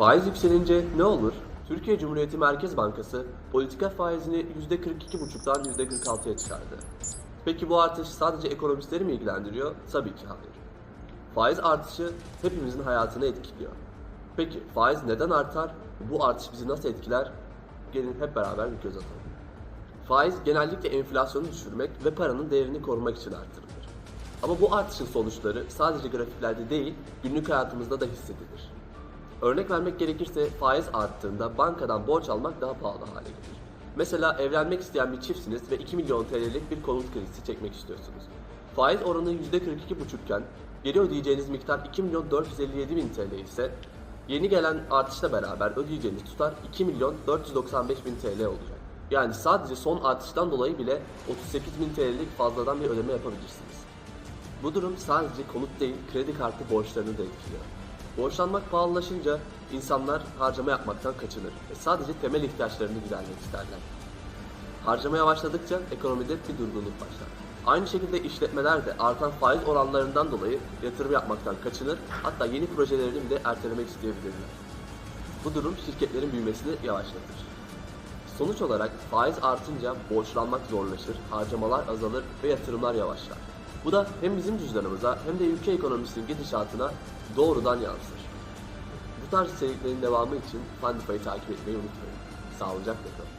Faiz yükselince ne olur? Türkiye Cumhuriyeti Merkez Bankası politika faizini %42,5'dan %46'ya çıkardı. Peki bu artış sadece ekonomistleri mi ilgilendiriyor? Tabii ki hayır. Faiz artışı hepimizin hayatını etkiliyor. Peki faiz neden artar? Bu artış bizi nasıl etkiler? Gelin hep beraber bir göz atalım. Faiz genellikle enflasyonu düşürmek ve paranın değerini korumak için artırılır. Ama bu artışın sonuçları sadece grafiklerde değil, günlük hayatımızda da hissedilir. Örnek vermek gerekirse faiz arttığında bankadan borç almak daha pahalı hale gelir. Mesela evlenmek isteyen bir çiftsiniz ve 2 milyon TL'lik bir konut kredisi çekmek istiyorsunuz. Faiz oranı %42,5 iken geri ödeyeceğiniz miktar 2 milyon 457 bin TL ise yeni gelen artışla beraber ödeyeceğiniz tutar 2 milyon 495 bin TL olacak. Yani sadece son artıştan dolayı bile 38 bin TL'lik fazladan bir ödeme yapabilirsiniz. Bu durum sadece konut değil, kredi kartı borçlarını da etkiliyor. Borçlanmak pahalılaşınca insanlar harcama yapmaktan kaçınır ve sadece temel ihtiyaçlarını gidermek isterler. Harcamaya başladıkça ekonomide bir durgunluk başlar. Aynı şekilde işletmeler de artan faiz oranlarından dolayı yatırım yapmaktan kaçınır, hatta yeni projelerini bile ertelemek isteyebilirler. Bu durum şirketlerin büyümesini yavaşlatır. Sonuç olarak faiz artınca borçlanmak zorlaşır, harcamalar azalır ve yatırımlar yavaşlar. Bu da hem bizim cüzdanımıza hem de ülke ekonomisinin gidişatına doğrudan yansır. Bu tarz içeriklerin devamı için Fundify'ı takip etmeyi unutmayın. Sağlıcakla kalın.